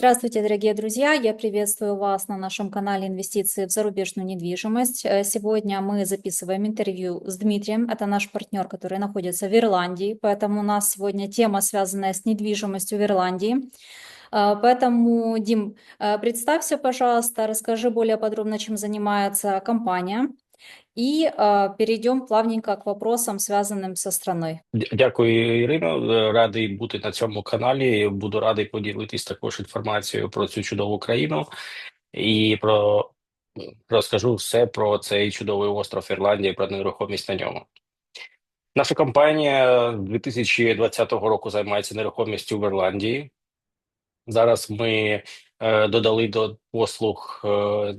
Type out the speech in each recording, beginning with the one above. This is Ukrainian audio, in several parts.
Здравствуйте, дорогие друзья! Я приветствую вас на нашем канале «Инвестиции в зарубежную недвижимость». Э, Сегодня мы записываем интервью с Дмитрием. Это наш партнер, который находится в Ирландии. Поэтому у нас сегодня тема, связанная с недвижимостью в Ирландии. Э, Поэтому, Дим, э, представься, пожалуйста, расскажи более подробно, чем занимается компания. И э, перейдем плавненько к вопросам, связанным со страной. Дякую, Ірино. Радий бути на цьому каналі. Буду радий поділитись також інформацією про цю чудову країну і про розкажу все про цей чудовий остров Ірландії, про нерухомість на ньому. Наша компанія 2020 року займається нерухомістю в Ірландії. Зараз ми е, додали до послуг е,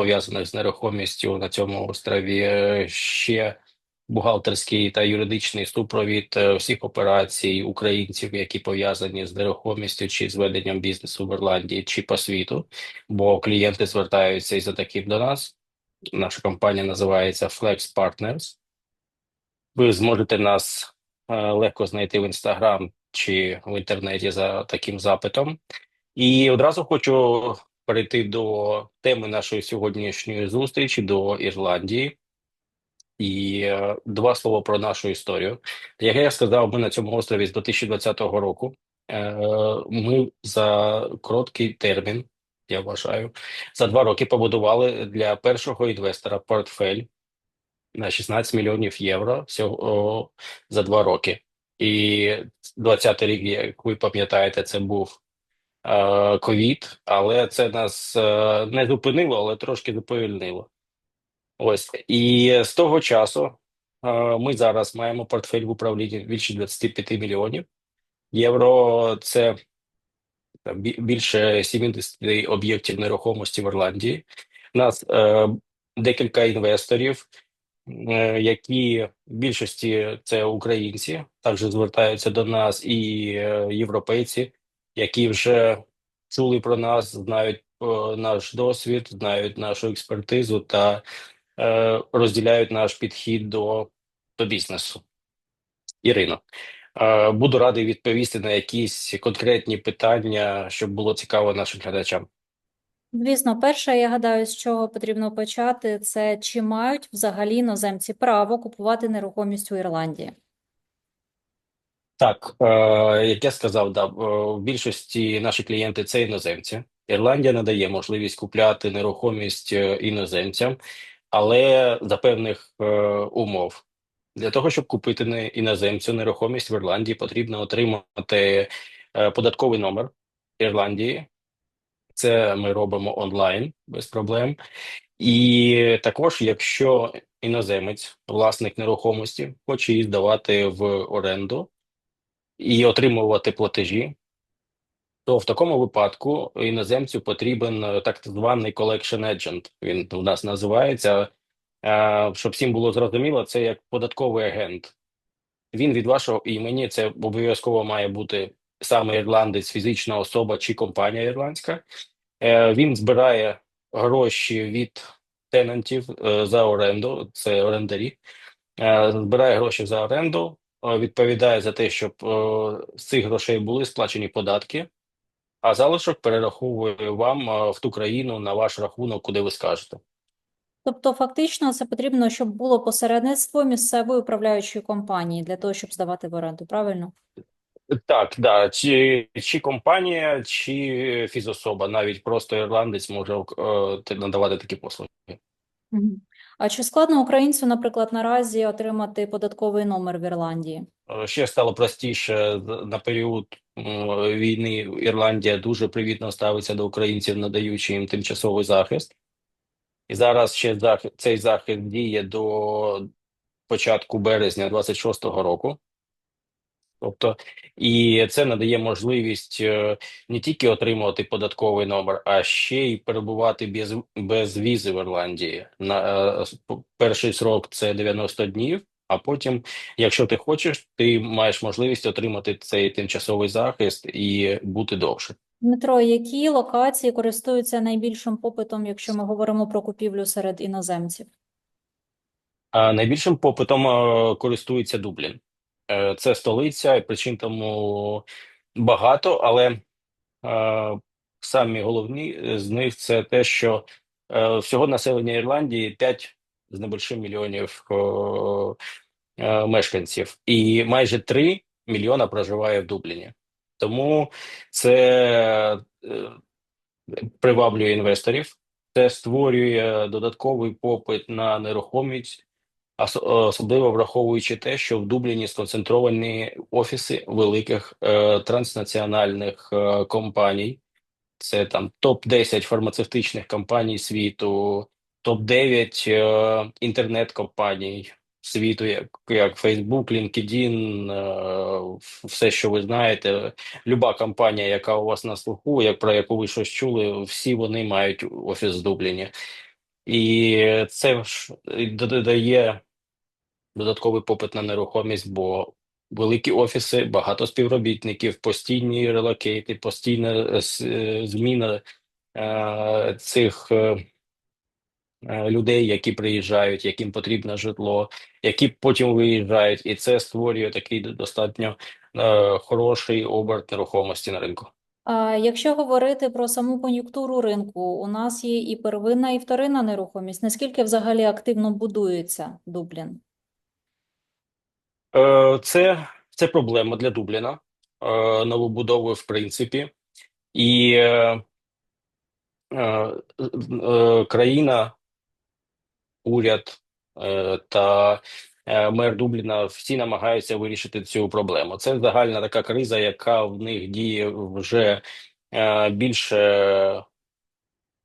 пов'язаних з нерухомістю на цьому острові ще бухгалтерський та юридичний супровід е, всіх операцій українців, які пов'язані з нерухомістю чи з веденням бізнесу в Ірландії, чи по світу, бо клієнти звертаються із за таким до нас. Наша компанія називається Flex Partners. Ви зможете нас е, легко знайти в Інстаграм чи в інтернеті за таким запитом. І одразу хочу перейти до теми нашої сьогоднішньої зустрічі до Ірландії. І е, два слова про нашу історію. Як я сказав, ми на цьому острові з 2020 року. Е, Ми за короткий термін, я вважаю, за два роки побудували для першого інвестора портфель на 16 мільйонів євро всього за два роки. І 20 рік, як ви пам'ятаєте, це був ковід, але це нас е, не зупинило, але трошки заповільнило. Ось і з того часу е, ми зараз маємо портфель в управлінні більше 25 мільйонів євро. Це більше 70 об'єктів нерухомості в Ірландії. У нас е, декілька інвесторів, е, які в більшості це українці, також звертаються до нас і е, європейці, які вже чули про нас, знають е, наш досвід, знають нашу експертизу та е, розділяють наш підхід до, до бізнесу. Ірино, е, буду радий відповісти на якісь конкретні питання, щоб було цікаво нашим глядачам. Звісно, перше, я гадаю, з чого потрібно почати, це чи мають взагалі іноземці право купувати нерухомість у Ірландії? Так, е, як я сказав, да, в більшості наші клієнти це іноземці. Ірландія надає можливість купляти нерухомість е, іноземцям, але за певних е, умов. Для того, щоб купити іноземцю нерухомість в Ірландії, потрібно отримати е, податковий номер Ірландії. Це ми робимо онлайн без проблем. І також, якщо іноземець, власник нерухомості, хоче її здавати в оренду і отримувати платежі, то в такому випадку іноземцю потрібен е, так званий collection agent. Він у нас називається. Щоб всім було зрозуміло, це як податковий агент. Він від вашого імені, це обов'язково має бути саме ірландець, фізична особа чи компанія ірландська. Е, Він збирає гроші від тенантів е, за оренду, це орендарі. Збирає гроші за оренду, відповідає за те, щоб е, з цих грошей були сплачені податки, а залишок перераховує вам е, в ту країну на ваш рахунок, куди ви скажете. Тобто, фактично, це потрібно, щоб було посередництво місцевої управляючої компанії для того, щоб здавати в оренду, правильно? Так, да, чи, чи компанія, чи фізособа, навіть просто ірландець може е, надавати такі послуги. Мгм. А чи складно українцю, наприклад, наразі отримати податковий номер в Ірландії? Е, Ще стало простіше на період війни. Ірландія дуже привітно ставиться до українців, надаючи їм тимчасовий захист. І зараз ще цей захист діє до початку березня 26-го року. Тобто, і це надає можливість е, не тільки отримувати податковий номер, а ще й перебувати без, без візи в Ірландії. На е, перший срок це 90 днів. А потім, якщо ти хочеш, ти маєш можливість отримати цей тимчасовий захист і бути довше. Дмитро, які локації користуються найбільшим попитом, якщо ми говоримо про купівлю серед іноземців? А найбільшим попитом е, користується Дублін. Е, Це столиця, і причин тому багато, але Е, Самі головні з них це те, що е, всього населення Ірландії 5 з небольшим мільйонів мешканців, і майже 3 мільйона проживає в Дубліні. Тому це приваблює інвесторів, це створює додатковий попит на нерухомість, особливо враховуючи те, що в Дубліні сконцентровані офіси великих е, транснаціональних е, компаній. Це там топ-10 фармацевтичних компаній світу, топ-9 е, інтернет-компаній світу, як, як Facebook, LinkedIn, е, все, що ви знаєте. Люба компанія, яка у вас на слуху, як про яку ви щось чули, всі вони мають офіс в Дубліні. І це ж додає додатковий попит на нерухомість, бо великі офіси, багато співробітників, постійні релокейти, постійна е, е, зміна е, цих людей, які приїжджають, яким потрібно житло, які потім виїжджають, і це створює такий достатньо хороший оберт нерухомості на ринку. Якщо говорити про саму кон'юнктуру ринку, у нас є і первинна, і вторинна нерухомість. Наскільки взагалі активно будується Дублін? Е, Це, це проблема для Дубліна, е, новобудови, в принципі, і е, країна, уряд та мер Дубліна всі намагаються вирішити цю проблему. Це загальна така криза, яка в них діє вже більше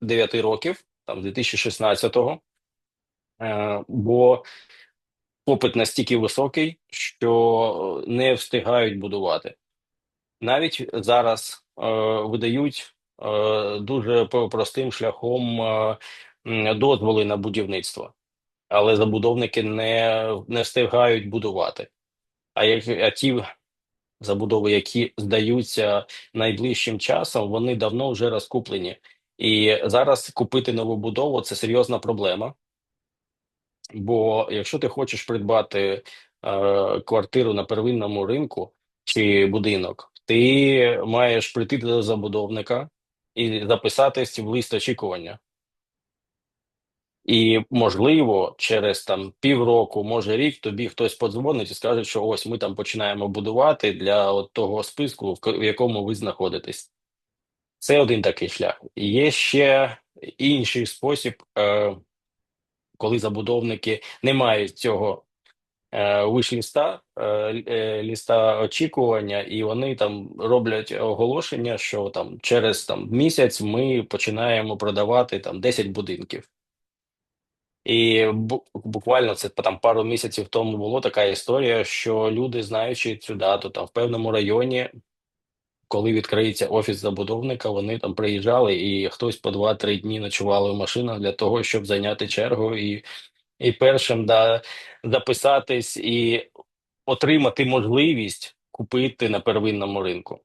9 років, там з 2016-го, е, бо попит настільки високий, що не встигають будувати. Навіть зараз е, видають е, дуже простим шляхом е, дозволи на будівництво, але забудовники не, не встигають будувати. А як а ті забудови, які здаються найближчим часом, вони давно вже розкуплені. І зараз купити нову будову це серйозна проблема. Бо якщо ти хочеш придбати е, квартиру на первинному ринку чи будинок, ти маєш прийти до забудовника і записатись в лист очікування. І можливо, через там півроку, може рік, тобі хтось подзвонить і скаже, що ось ми там починаємо будувати для от того списку, в якому ви знаходитесь. Це один такий шлях. Є ще інший спосіб, е, коли забудовники не мають цього е, виш-ліста, е, е, ліста очікування, і вони там роблять оголошення, що там через там місяць ми починаємо продавати там 10 будинків. І буквально це там пару місяців тому було така історія, що люди, знаючи цю дату, там в певному районі, коли відкриється офіс забудовника, вони там приїжджали, і хтось по 2-3 дні ночували в машинах для того, щоб зайняти чергу і, і першим да, записатись і отримати можливість купити на первинному ринку.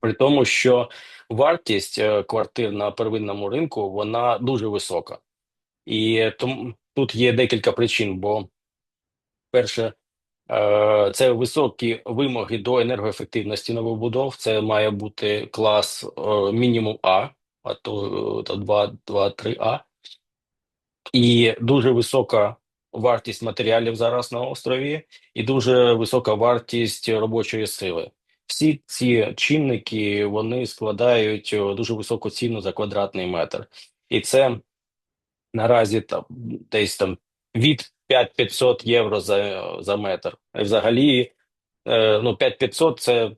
При тому, що вартість е, квартир на первинному ринку вона дуже висока. І тому тут є декілька причин, бо перше, це високі вимоги до енергоефективності новобудов. Це має бути клас е, мінімум А, а то, то 2, 2, 3 А. І дуже висока вартість матеріалів зараз на острові, і дуже висока вартість робочої сили. Всі ці чинники вони складають е, дуже високу ціну за квадратний метр, і це наразі там десь там від 5500 євро за, за метр. І взагалі, е, ну 5500 – це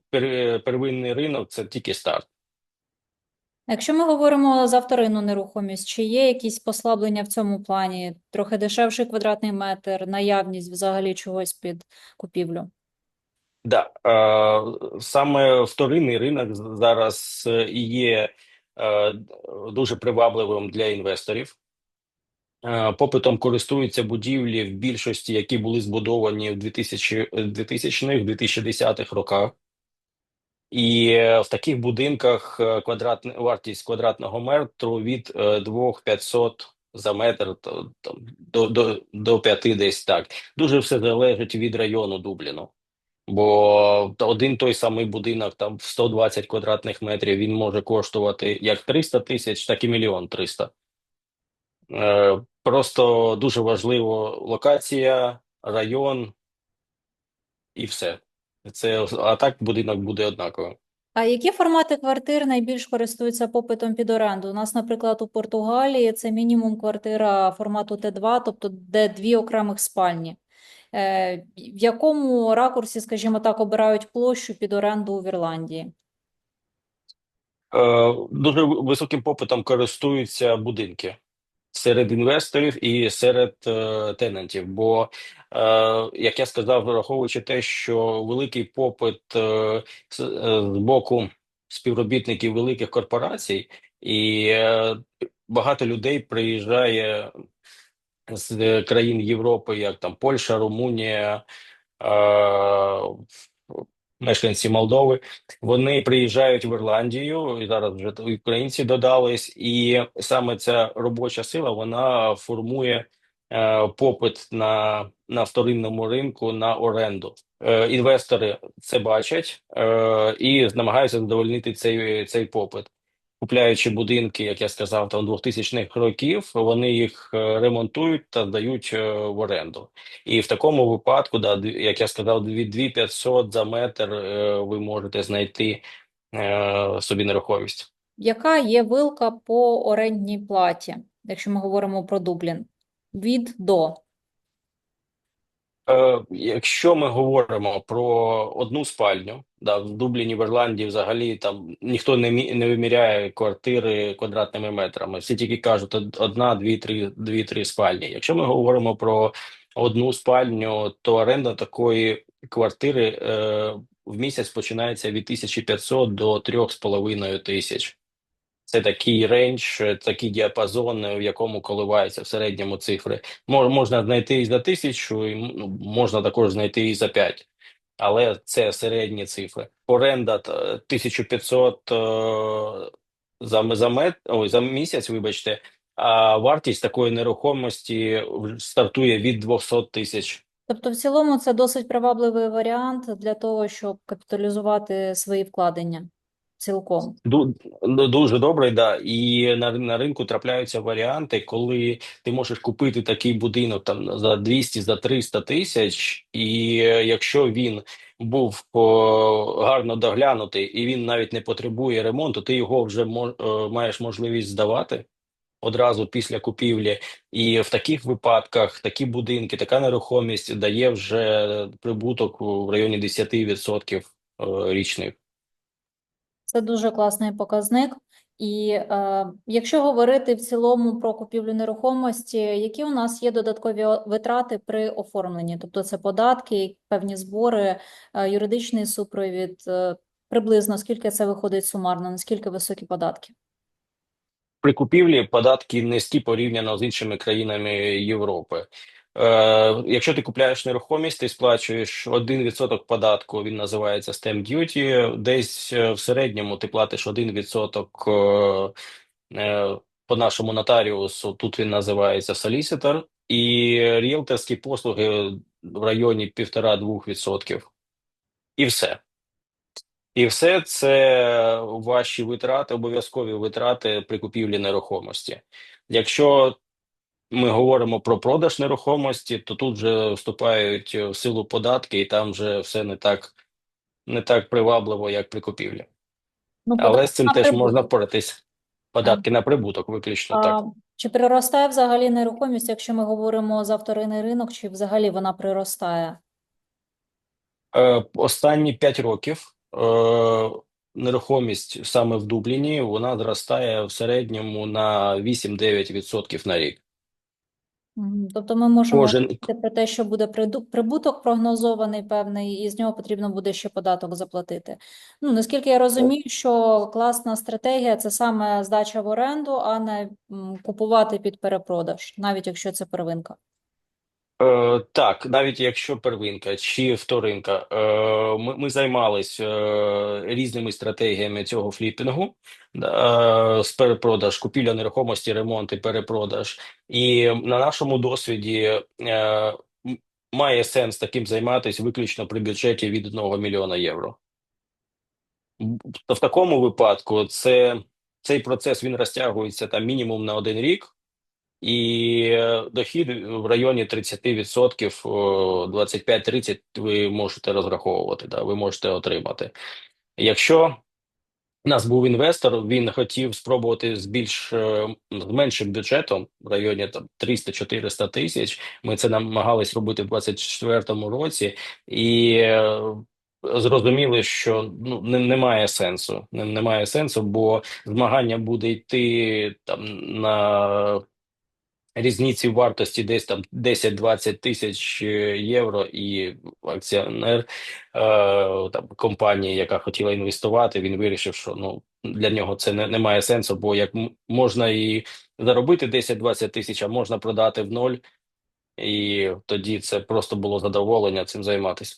первинний ринок, це тільки старт. Якщо ми говоримо за вторинну нерухомість, чи є якісь послаблення в цьому плані? Трохи дешевший квадратний метр, наявність взагалі чогось під купівлю? Да, е, саме вторинний ринок зараз е, є дуже привабливим для інвесторів. Е, Попитом користуються будівлі в більшості, які були збудовані в 2000 2000-х, 2010-х роках. І е, в таких будинках е, квадратна вартість квадратного метру від е, 2500 за метр то, там, до, до, до 5 десь так. Дуже все залежить від району Дубліну. Бо один той самий будинок там в 120 квадратних метрів він може коштувати як 300 тисяч, так і мільйон 300. Е, Просто дуже важливо локація, район і все. Це а так будинок буде однаковим. А які формати квартир найбільш користуються попитом під оренду? У нас, наприклад, у Португалії це мінімум квартира формату Т2, тобто де дві окремих спальні. Е, В якому ракурсі, скажімо так, обирають площу під оренду у Ірландії? Е, Дуже високим попитом користуються будинки серед інвесторів і серед е, тенантів. Бо, е, як я сказав, враховуючи те, що великий попит е, з, е, з боку співробітників великих корпорацій, і е, багато людей приїжджає з країн Європи, як там Польща, Румунія. е, Мешканці Молдови вони приїжджають в Ірландію, і зараз вже українці додались, і саме ця робоча сила вона формує е, попит на, на вторинному ринку на оренду. Е, інвестори це бачать е, і намагаються задовольнити цей, цей попит. Купляючи будинки, як я сказав, там 2000-х років, вони їх е, ремонтують та дають е, в оренду. І в такому випадку, да, як я сказав, 2500 за метр е, ви можете знайти собі нерухомість. Яка є вилка по орендній платі, якщо ми говоримо про Дублін? Від до. Е, якщо ми говоримо про одну спальню, да, в Дубліні, в Ірландії взагалі там ніхто не, мі- не виміряє квартири квадратними метрами. Всі тільки кажуть одна, дві, три, дві, три спальні. Якщо ми говоримо про одну спальню, то оренда такої квартири е, в місяць починається від 1500 до 3500 тисяч. Це такий рейндж, е, такий діапазон, е, в якому коливаються в середньому цифри. Мож, можна знайти і за тисячу, і ну, можна також знайти і за п'ять, але це середні цифри. Оренда та, 1500 е, за, за, мет, ой, за місяць, вибачте, а вартість такої нерухомості стартує від 200 тисяч. Тобто, в цілому, це досить привабливий варіант для того, щоб капіталізувати свої вкладення цілком. Ду- Дуже добре, да. І на, на ринку трапляються варіанти, коли ти можеш купити такий будинок там за 200, за 300 тисяч, і е, якщо він був о, гарно доглянутий і він навіть не потребує ремонту, ти його вже мо, е, маєш можливість здавати одразу після купівлі. І в таких випадках такі будинки, така нерухомість дає вже прибуток в районі 10% е, річних. Це дуже класний показник. І е, якщо говорити в цілому про купівлю нерухомості, які у нас є додаткові витрати при оформленні? Тобто це податки, певні збори, е, юридичний супровід, е, приблизно скільки це виходить сумарно, наскільки високі податки? При купівлі податки низькі порівняно з іншими країнами Європи. Е, якщо ти купляєш нерухомість, ти сплачуєш 1% податку, він називається stamp duty. Десь е, в середньому ти платиш 1% е, по нашому нотаріусу, тут він називається solicitor, і ріелторські послуги в районі 1,5-2%. І все. І все це ваші витрати, обов'язкові витрати при купівлі нерухомості. Якщо ми говоримо про продаж нерухомості, то тут вже вступають в силу податки, і там вже все не так, не так привабливо, як при купівлі. Ну, Але з цим теж можна впоратись. Податки на прибуток, виключно так. Чи приростає взагалі нерухомість, якщо ми говоримо за вторинний ринок, чи взагалі вона приростає? Е, Останні 5 років е, нерухомість саме в Дубліні вона зростає в середньому на 8-9% на рік. Тобто ми можемо Кожен говорити про те, що буде прибуток прогнозований певний, і з нього потрібно буде ще податок заплатити. Ну, наскільки я розумію, що класна стратегія – це саме здача в оренду, а не купувати під перепродаж, навіть якщо це первинка. Е, так, навіть якщо первинка чи вторинка, е, ми, ми займались е, різними стратегіями цього фліпінгу, е, з перепродаж, купівля нерухомості, ремонт і перепродаж. І на нашому досвіді е, має сенс таким займатися виключно при бюджеті від 1 мільйона євро. То в такому випадку це, цей процес він розтягується там мінімум на один рік, і е, дохід в районі 30%, о, 25-30 ви можете розраховувати, да, ви можете отримати. Якщо у нас був інвестор, він хотів спробувати з більш е, з меншим бюджетом в районі там 300-400 тисяч. Ми це намагались робити в 24-му році, і е, зрозуміли, що ну не, немає сенсу. Не, немає сенсу, бо змагання буде йти там на різниці вартості десь там 10-20 тисяч е, євро, і акціонер е, там компанії, яка хотіла інвестувати, він вирішив, що ну для нього це не, не має сенсу, бо як можна і заробити 10-20 тисяч, а можна продати в ноль, і тоді це просто було задоволення цим займатися.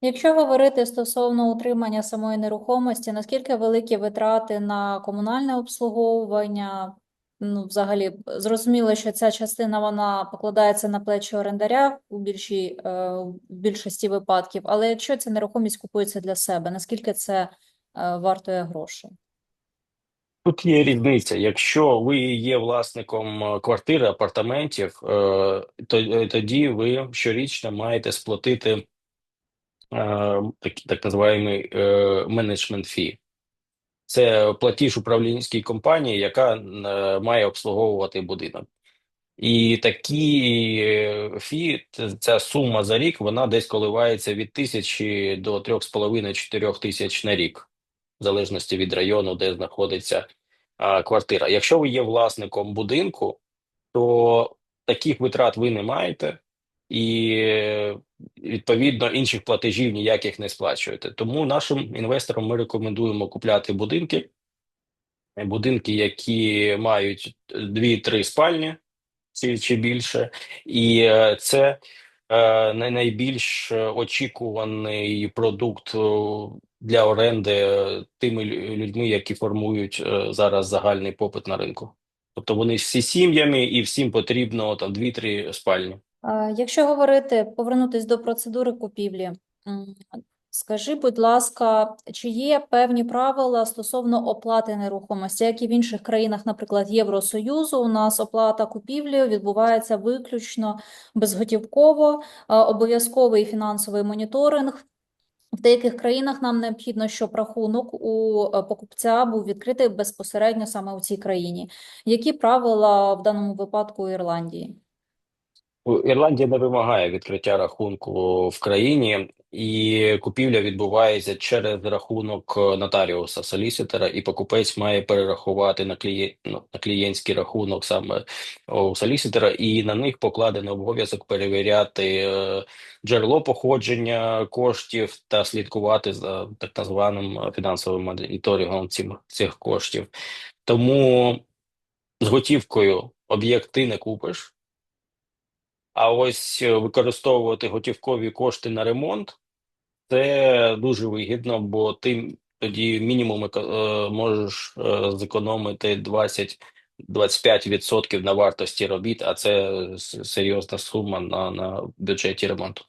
Якщо говорити стосовно утримання самої нерухомості, наскільки великі витрати на комунальне обслуговування? Ну, взагалі, зрозуміло, що ця частина вона покладається на плечі орендаря у більшій, е, в більшості випадків, але якщо ця нерухомість купується для себе, наскільки це е, вартує грошей? Тут є різниця. Якщо ви є власником е, квартири, апартаментів, то тоді ви щорічно маєте сплатити так, так називаємо менеджмент фі. Це платіж управлінській компанії, яка е, має обслуговувати будинок. І такі е, фі, ця сума за рік, вона десь коливається від тисячі до трьох з половиною чотирьох тисяч на рік, в залежності від району, де знаходиться а, квартира. Якщо ви є власником будинку, то таких витрат ви не маєте, і відповідно інших платежів ніяких не сплачуєте. Тому нашим інвесторам ми рекомендуємо купляти будинки, будинки, які мають дві-три спальні чи, більше, і е, це е, найбільш очікуваний продукт е, для оренди тими людьми, які формують зараз загальний попит на ринку. Тобто вони всі сім'ями і всім потрібно там дві-три спальні. Якщо говорити, повернутись до процедури купівлі, скажи, будь ласка, чи є певні правила стосовно оплати нерухомості, як і в інших країнах, наприклад, Євросоюзу, у нас оплата купівлі відбувається виключно безготівково, обов'язковий фінансовий моніторинг. В деяких країнах нам необхідно, щоб рахунок у е, покупця був відкритий безпосередньо саме у цій країні. Які правила в даному випадку у Ірландії? Ірландія не вимагає відкриття рахунку в країні, і купівля відбувається через рахунок е, нотаріуса солісітора, і покупець має перерахувати на клієнт ну, на клієнтський рахунок саме у солісітора, і на них покладено обов'язок перевіряти е, джерело походження коштів та слідкувати за так названим е, фінансовим моніторингом цим цих коштів. Тому з готівкою об'єкт ти не купиш. А ось е, використовувати готівкові кошти на ремонт це дуже вигідно, бо ти тоді мінімум е, можеш е, зекономити 20-25% на вартості робіт, а це серйозна сума на, на бюджеті ремонту.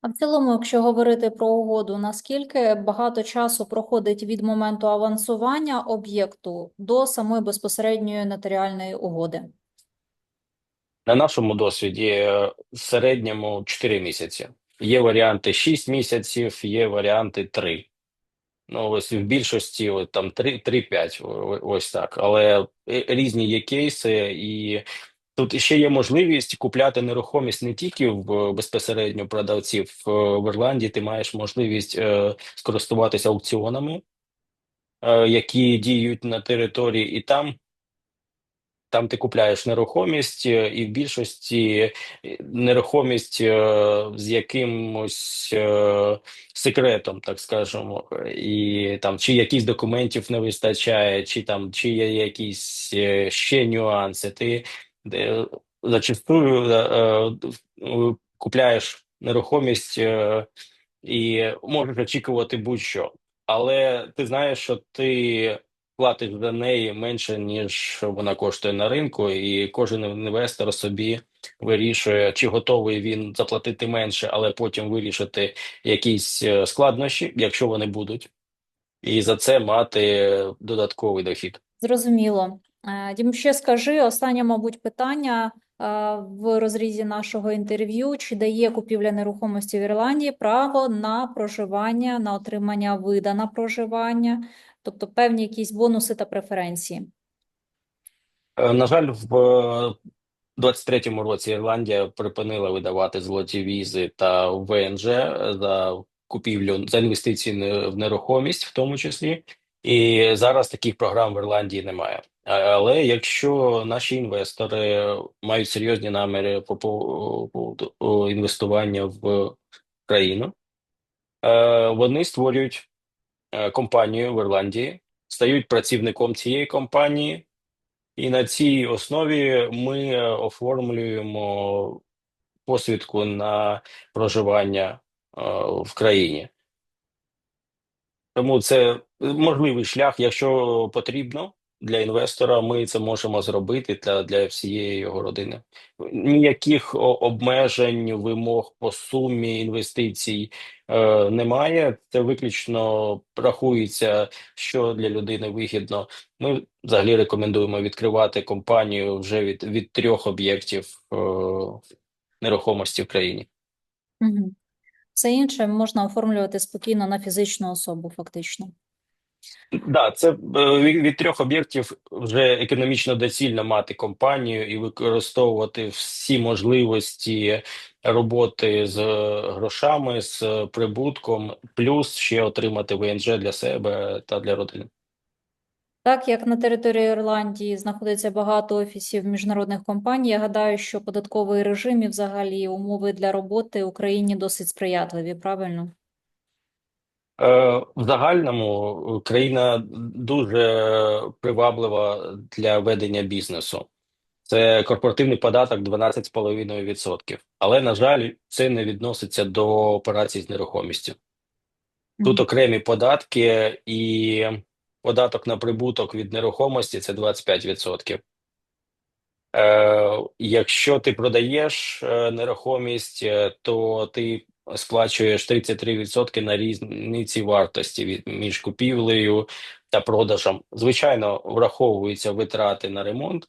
А в цілому, якщо говорити про угоду, наскільки багато часу проходить від моменту авансування об'єкту до самої безпосередньої нотаріальної угоди? На нашому досвіді е, в середньому 4 місяці. Є варіанти 6 місяців, є варіанти 3. Ну, ось в більшості там 3-5, ось так. Але е, різні є кейси, і тут ще є можливість купляти нерухомість не тільки в безпосередньо продавців. В, Ірландії ти маєш можливість е, скористуватися аукціонами, е, які діють на території, і там там ти купляєш нерухомість, е, і в більшості е, нерухомість е, з якимось секретом, так скажемо, і там чи якісь документів не вистачає, чи там чи є якісь ще нюанси. Ти зачастую купляєш нерухомість і можеш очікувати будь-що. Але ти знаєш, що ти платиш за неї менше, ніж вона коштує на ринку, і кожен інвестор собі вирішує, чи готовий він заплатити менше, але потім вирішити якісь е, складнощі, якщо вони будуть, і за це мати додатковий дохід. Зрозуміло. Е, Дім, ще скажи, останнє, мабуть, питання е, в розрізі нашого інтерв'ю. Чи дає купівля нерухомості в Ірландії право на проживання, на отримання вида на проживання, тобто певні якісь бонуси та преференції? Е, На жаль, в е, 23-му році Ірландія припинила видавати золоті візи та ВНЖ за купівлю за інвестиції в нерухомість, в тому числі. І зараз таких програм в Ірландії немає. Але якщо наші інвестори мають серйозні наміри по інвестування в країну, е, вони створюють е, компанію в Ірландії, стають працівником цієї компанії. І на цій основі ми е, оформлюємо посвідку на проживання е, в країні. Тому це можливий шлях, якщо потрібно для інвестора, ми це можемо зробити для, для всієї його родини. Ніяких обмежень, вимог по сумі інвестицій е, немає. Це виключно рахується, що для людини вигідно. Ми взагалі рекомендуємо відкривати компанію вже від, від трьох об'єктів е, нерухомості в країні. Мгм. Все інше можна оформлювати спокійно на фізичну особу, фактично. Да, це е, від, трьох об'єктів вже економічно доцільно мати компанію і використовувати всі можливості роботи з е, грошами, з е, прибутком, плюс ще отримати ВНЖ для себе та для родини. Так як на території Ірландії знаходиться багато офісів міжнародних компаній, я гадаю, що податковий режим і взагалі умови для роботи в Україні досить сприятливі, правильно? Е, В загальному е, країна дуже приваблива для ведення бізнесу. Це корпоративний податок 12,5%. Але, на жаль, це не відноситься до операцій з нерухомістю. Тут окремі податки і податок на прибуток від нерухомості це 25%. Е, якщо ти продаєш е, нерухомість, то ти сплачуєш 33% на різниці вартості між купівлею та продажем. Звичайно, враховуються витрати на ремонт,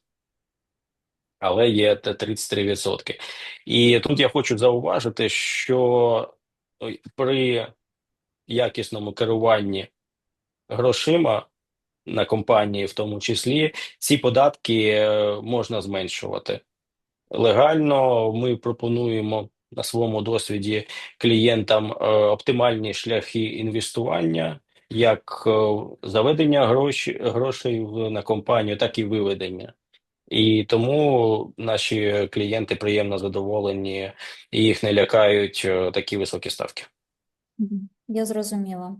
але є 33%. І тут я хочу зауважити, що при якісному керуванні грошима на компанії, в тому числі, ці податки е, можна зменшувати. Легально ми пропонуємо на своєму досвіді клієнтам е, оптимальні шляхи інвестування, як е, заведення гроші, грошей на компанію, так і виведення. І тому наші клієнти приємно задоволені і їх не лякають е, такі високі ставки. Я зрозуміла.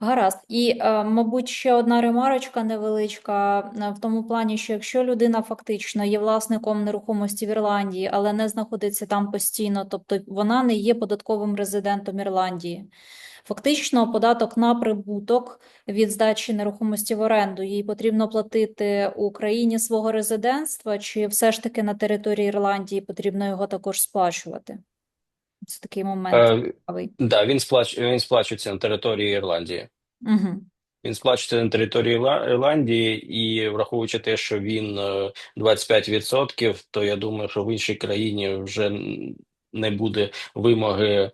Гаразд. І, е, мабуть, ще одна ремарочка невеличка е, в тому плані, що якщо людина фактично є власником нерухомості в Ірландії, але не знаходиться там постійно, тобто вона не є податковим резидентом Ірландії, фактично податок на прибуток від здачі нерухомості в оренду їй потрібно платити у країні свого резидентства, чи все ж таки на території Ірландії потрібно його також сплачувати? Це такий момент Е, цікавий. да, він сплач, він сплачується на території Ірландії. Угу. Він сплачується на території Ірландії, і враховуючи те, що він е, 25%, то я думаю, що в іншій країні вже н- не буде вимоги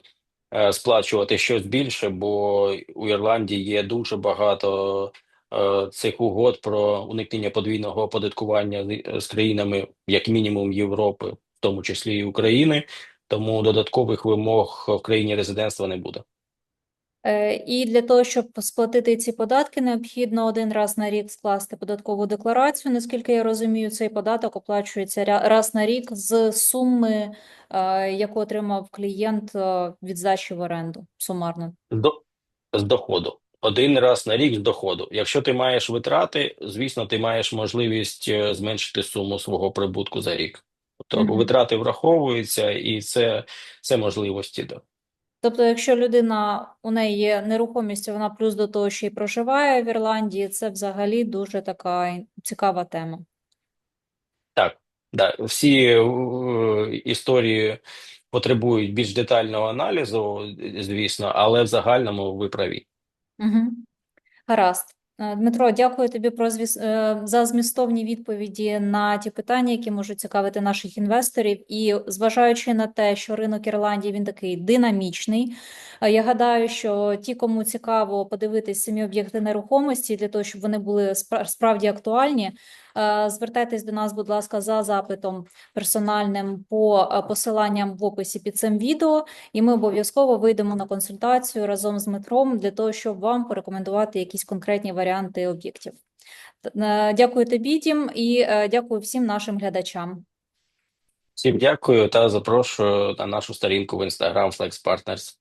е, сплачувати щось більше, бо у Ірландії є дуже багато е, цих угод про уникнення подвійного оподаткування з- з країнами, як мінімум Європи, в тому числі і України. Тому додаткових вимог в країні резидентства не буде. Е, І для того, щоб сплатити ці податки, необхідно один раз на рік скласти податкову декларацію. Наскільки я розумію, цей податок оплачується раз на рік з суми, е, яку отримав клієнт е, від здачі в оренду, сумарно. До- з доходу. Один раз на рік з доходу. Якщо ти маєш витрати, звісно, ти маєш можливість зменшити суму свого прибутку за рік. Тобто витрати враховуються, і це, це можливості. Да. Тобто, якщо людина, у неї є нерухомість, вона плюс до того, ще й проживає в Ірландії, це взагалі дуже така цікава тема. Так, Да, всі е, історії потребують більш детального аналізу, звісно, але в загальному ви праві. Угу. Гаразд. Е, Дмитро, дякую тобі про звіс... е, за змістовні відповіді на ті питання, які можуть цікавити наших інвесторів. І зважаючи на те, що ринок Ірландії він такий динамічний, е, я гадаю, що ті, кому цікаво подивитись самі об'єкти нерухомості для того, щоб вони були спра- справді актуальні, звертайтесь до нас, будь ласка, за запитом персональним по е, посиланням в описі під цим відео. І ми обов'язково вийдемо на консультацію разом з Дмитром для того, щоб вам порекомендувати якісь конкретні варіанти об'єктів. Е, Дякую тобі, Дім, і е, дякую всім нашим глядачам. Всім дякую та запрошую на нашу сторінку в Instagram Flex Partners.